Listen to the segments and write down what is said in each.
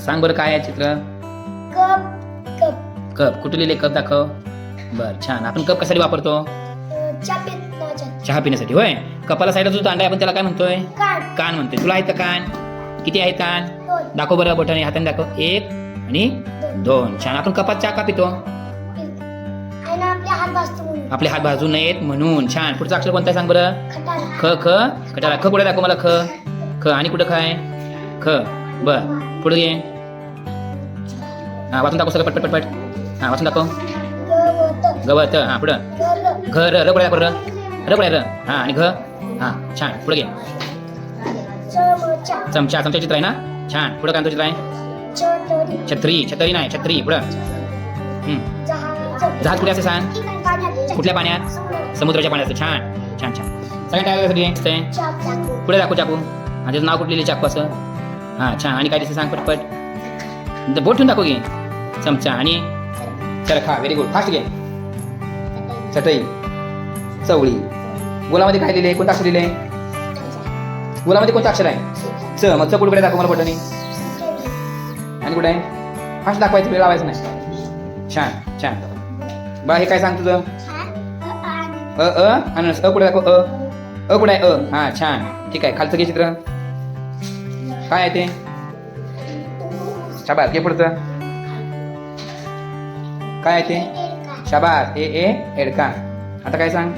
सांग बरं काय आहे चित्र? Cup cup. कप. कुठे लिहिले? कप दाखव. बर छान. आपण कप कशासाठी वापरतो? अं, चहा पिण्यासाठी होय? कपाला साईडला जो दांडा आहे आपण त्याला काय म्हणतोय? कान. कान म्हणते तुला आहेत का कान. किती आहेत कान? दोन. दाखव बरं बोटाने हाताने दाखव. एक आणि दोन. छान. आपण कपात चहा का पितो? आणि आपले हात भाजतो म्हणून. आपले हात भाजू नयेत म्हणून. छान. पुढचं अक्षर कोणतं आहे सांग बरं? ख ख खटारा. ख कुठे दाखव मला ख. ख. आणि कुठं काय ख. बर. पुढे घे. हा वाचून दाखव सगळं पटपट पटपट. हा वाचून दाखव. गवत. हा पुढं. घ र. र पुढे? र र पुढे र? हा आणि घ. हा छान. पुढे घे. चमचा चमचा चित्र आहे ना? छान. पुढं काय चित्र आहे? छत्री. छत्री नाही छत्री. पुढं. जहाज कुठे असते सांग? कुठल्या पाण्यात? समुद्राच्या पाण्यात. छान. छान छान. सगळ्या काय पुढे दाखव चाकू. आणि त्याचं नाव कुठलेली चाकू असं हां छान. आणि काय दिसतं सांग पटपट. बोट ठेवून दाखव घे चमचा. आणि चरखा व्हेरी गुड फास्ट घे. चटई. चवळी. गोलामध्ये काय लिहिले कोणतं अक्षर लिहिले गोलामध्ये कोणतं अक्षर आहे? च. मग च कुठे दाखव मला बोटाने आणि कुठे आहे? फास्ट दाखवायचं. वेळ लावायचं नाही. छान. छान. बा हे काय सांग तुझं? अ अ. आणि अ कुठे दाखव? अ. अ कुठे आहे? अ. हा छान. ठीक आहे. खालचं घे चित्र. काय आहे ते? शाबास घे पुढचं. काय आहे ते? शाबास ए ए एडका. आता काय सांग?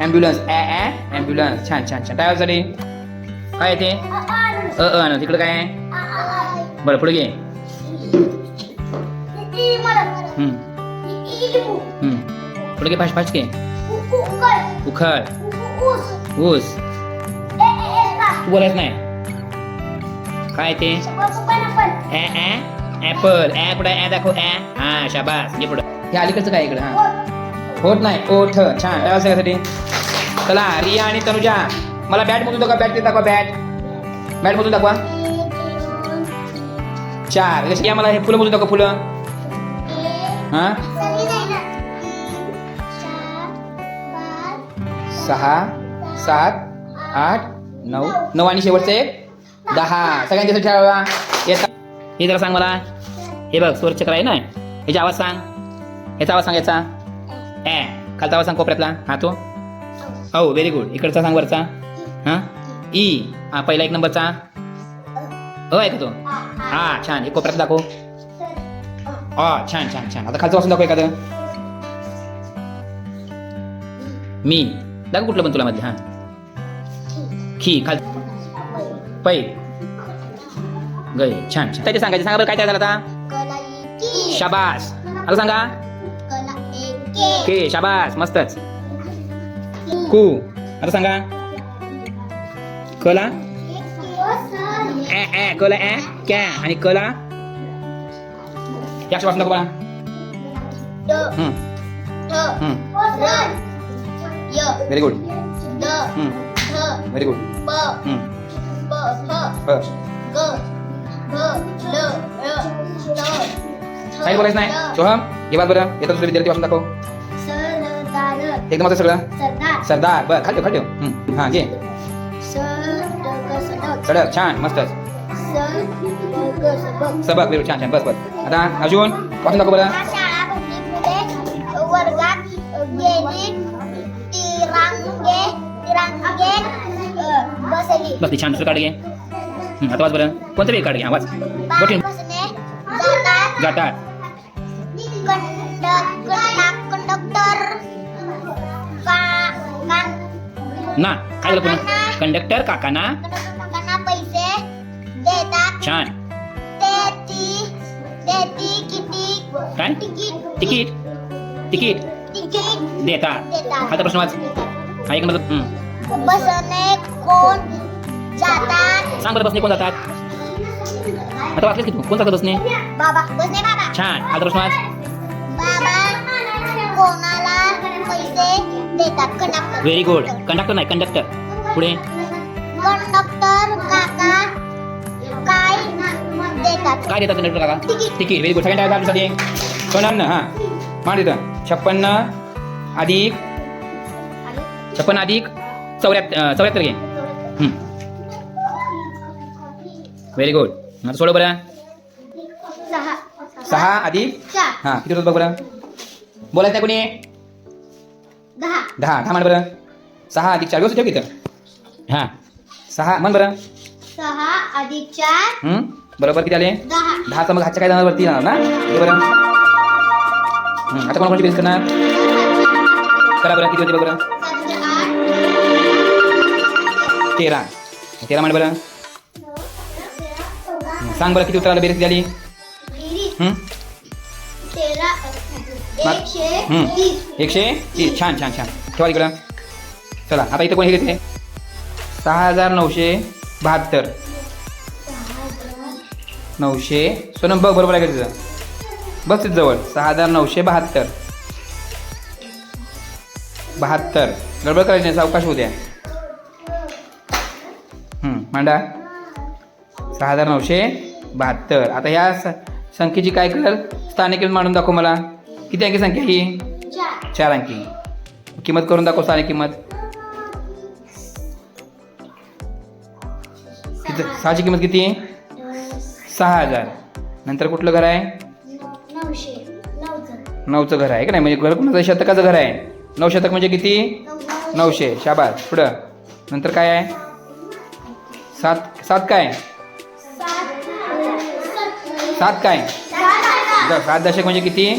ॲम्ब्युलन्स ॲ ॲ ॲम्ब्युलन्स छान छान छान. काय आहे ते? अ अ ना तिकडं काय आहे? बरं पुढे घे. पुढे घे फास्ट फास्ट घे. उखळ. ऊस. तू बोलायच नाही. काय ते? ॲपल ॲ कुठं ॲ दाखव ॲ हा शाबास. घे पुढं. हे अलीकडचं काय इकडं? हा. होत नाही. ओठ. छान. काय सगळ्यासाठी. चला रिया आणि तनुजा. मला बॅट मोजून दाखवा. बॅट दाखवा बॅट बॅट मोजून दाखवा. चार. जशी या मला हे फुलं मोजून दाखवा फुलं. हा? सहा सात आठ नऊ. नऊ आणि शेवटचं एक. दहा. सगळ्यांच्या ठेवा येता. हे जरा सांग मला. हे बघ स्वरचक्र आहे ना? ह्याचा आवाज सांग. ह्याचा आवाज सांग याचा ए खालचा आवाज सांग कोपऱ्यातला. हा तो? हो व्हेरी गुड इकडचा सांग वरचा. हा? ई. हा पहिला एक नंबरचा. अ आहे का तो. हा छान. हे कोपऱ्यात दाखव. अ छान छान छान. आता खालचं वाचून दाखव एखादं. मी. दाखव कुठलं पण तुला मध्ये हा. खी खाल पै गय छान छान. त्याचे सांगायचे. सांगा बरं काय तयार झालं आता? शाबास. आता सांगा? के शाबास. मस्तच. कू. आता सांगा? कला? ऍ ऍ कला ऍ कॅ आणि कला? या वाचून दाखव. मला हम्म, हम्म. Very good hmm, very good हम्म, बस काही बोलायचं नाही सोहम घे बात बरं येतात दुसरे विद्यार्थी वाचून दाखव एकदम असं सगळं सरदार सरदार बरं खाली ठेव, खाली ठेव. हा घे सडक छान मस्त सबक वेरू छान छान बस बस आता अजून वाचून दाखव बरं शाळा भरली मुले वर्गात गेली तिरांगे तिरांगे बस ती छान दुसरं काढ घे. आता वाच बरं. कोणतं वेळ काढ घे आवाज बोटीन जातात. जातात. कंडक्टर. ना काय झालं पुन्हा? कंडक्टर काकांना? पैसे देतात. छान. काय? तिकीट. तिकीट. देतात. आता प्रश्न वाच. एक हम्म. बसने कोण सांग बरं बसने कोण जातात. आता वाचलेस की तू? कोण जातात बसने बाबा बसने बाबा. छान. आता प्रश्न वाच बाबा कोणाला पैसे देतात? कंडक्टर व्हेरी गुड कंडक्टर नाही कंडक्टर पुढे? कंडक्टर काका काय देतात? काय देतात कंडक्टर काका? तिकीट. व्हेरी गुड सेकंड आहे आपल्यासाठी छप्पन्न हां. मान तिथं छप्पन्न अधिक छप्पन्न अधिक चौऱ्याहत्तर चौऱ्याहत्तर घे. व्हेरी गुड आता सोडव बरं. सहा. अधिक हां किती होतं बघ बरं. बोलायचं नाही कोणी? दहा. दहा. म्हण बरं. सहा अधिक चार. व्यवस्थित ठेव इथं. हां. सहा म्हण बरं. सहा अधिक चार? बरोबर किती आले? दहा. दहाचा मग हातच्या काय जाणार वरती जाणार ना? हे बरं. आता कोण कोणती बेस करणार? करा बरं. किती होते बघ बरं. तेरा. तेरा म्हण बरं. सांग बरं किती उत्तर आलं बेरीज झाली? एकशे. तीस. छान छान छान. ठेवा इकडं. चला आता इथं कोणी हे घेते सहा हजार नऊशे बहात्तर. नऊशे सोनम बघ बरोबर आहे का तिथं बस तिथं जवळ. सहा हजार नऊशे बहात्तर. बहात्तर. गडबड करायची नाही सावकाश होऊ द्या. मांडा. सहा हजार नऊशे बहात्तर. आता ह्या संख्येची काय कर स्थानिक किंमत मांडून दाखव मला. किती अंकी संख्या ही? चार अंकी. किंमत करून दाखव स्थानिक किंमत. किती सहाची किंमत किती? सहा हजार. नंतर कुठलं घर आहे? नऊचं. नऊचं घर आहे का नाही? म्हणजे घर कुणाचं शतकाचं घर आहे. नऊ शतक म्हणजे किती? नऊशे. शाबास. पुढं. नंतर काय आहे? सात सात काय? सात काय? द- सात दशक म्हणजे किती?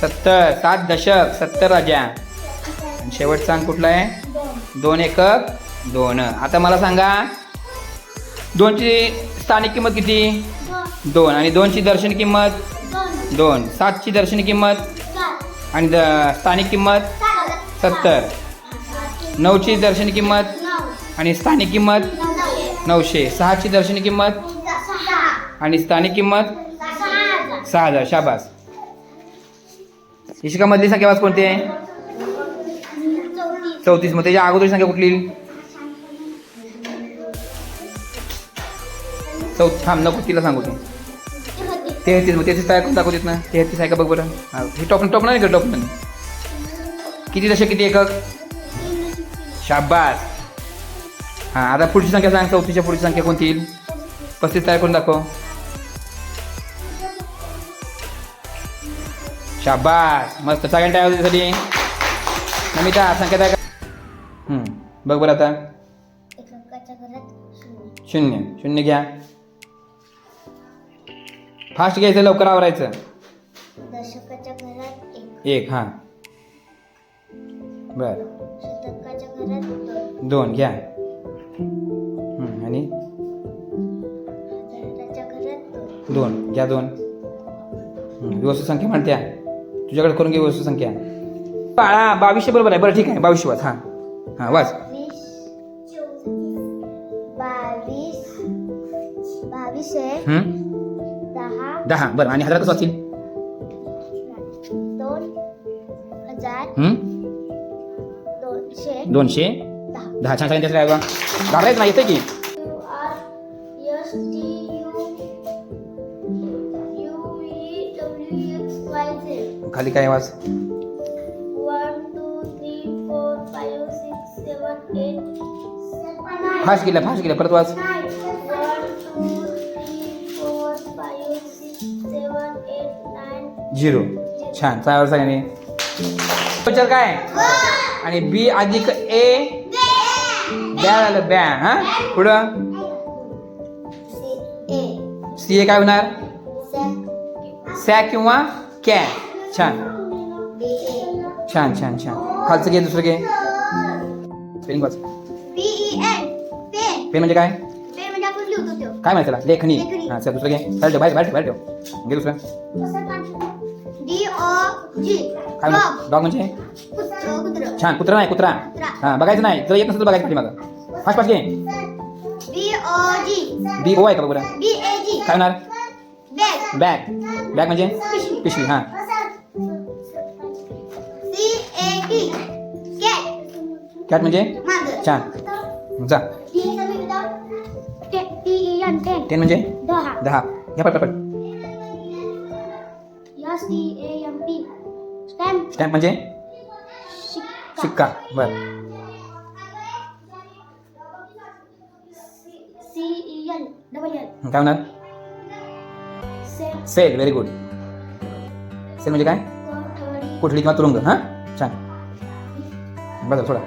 सत्तर. सात दशक. सत्तर राजा. आणि शेवट सांग कुठला आहे? दोन एकक दोन. आता मला सांगा दोनची स्थानिक किंमत किती? दोन. आणि दोनची दर्शन किंमत? दोन. सातची दर्शनी किंमत? आणि द स्थानिक किंमत? सत्तर. नऊची दर्शनी किंमत? आणि स्थानिक किंमत? नऊशे. सहाची दर्शनी किंमत? आणि स्थानिक किंमत? सहा हजार. शाबास. इशिकामधली संख्या वाच कोणती आहे? चौतीस. मग त्याच्या अगोदरची संख्या कुठली चौ थांब नको तिला सांगू तू. तेहतीस. मग तेहतीस काय देत ना? तेहतीस आहे का? बघ बरं. हा हे टॉप टॉपणार नाही का? टॉपणार किती दशक किती एकक? शाबास. हां आता पुढची संख्या सांग चौथीच्या पुढची संख्या कोणती येईल? पस्तीस तयार करून दाखव. शाबास मस्त. सगळ्यांनी टाळ्या त्यासाठी नमिता संख्या तयार बघ बरं आता. शून्य. शून्य घ्या. फास्ट घ्यायचं लवकर आवरायचं. एक हां. बर. दोन घ्या. दोन. घ्या दोन. व्यवस्थित संख्या म्हणत्या. तुझ्याकडे करून घे व्यवस्थित संख्या. बाळा बावीसशे बरोबर आहे. बरं ठीक आहे. बावीसशे वाच. हाँ. हाँ वाच. बावीस बावीस आहे हं? दहा. दहा बरं आणि हज़ार कसं वाचतील दोन हज़ार हं? दोनशे. दहा. दहा. छान छान त्याचं काय घालायचं ना येतं की? खाली काय वाच फास्ट गेला फास्ट गेला परत वाच झिरो. छान. चार सगळ्यांनी विचार काय? आणि बी अधिक ए. ब्या झालं ब्या हा? पुढं? C A. काय होणार? सॅ किंवा कॅ छान। छान छान छान। खालचं घे दुसरं घे. स्पेलिंग वाच पेन म्हणजे काय? म्हणजे काय माहिती त्याला? लेखनी लेखनी. हां चल दुसरं घे. बाहेर ठेव बाहेर बाहेर ठेव बाहेर ठेव. घे दुसरं. काय? डॉग डॉग म्हणजे? कुत्र कुत्र. छान कुत्रा नाही कुत्रा. हां बघायचं नाही. जर येत नसेल तर बघायचं मागं. फास्ट फास्ट घे. बी ओ आहे का बघ काय होणार? बॅग. बॅग म्हणजे? पिशवी. हां. कॅट म्हणजे? छान. जा. टेन टेन म्हणजे? दहा. दहा घ्या पट पट S T A M P stamp म्हणजे शिक्का बर काय होणार सेल व्हेरी गुड सेल म्हणजे काय? कोठडी कोठडी किंवा तुरुंग हां? छान. बघा थोडा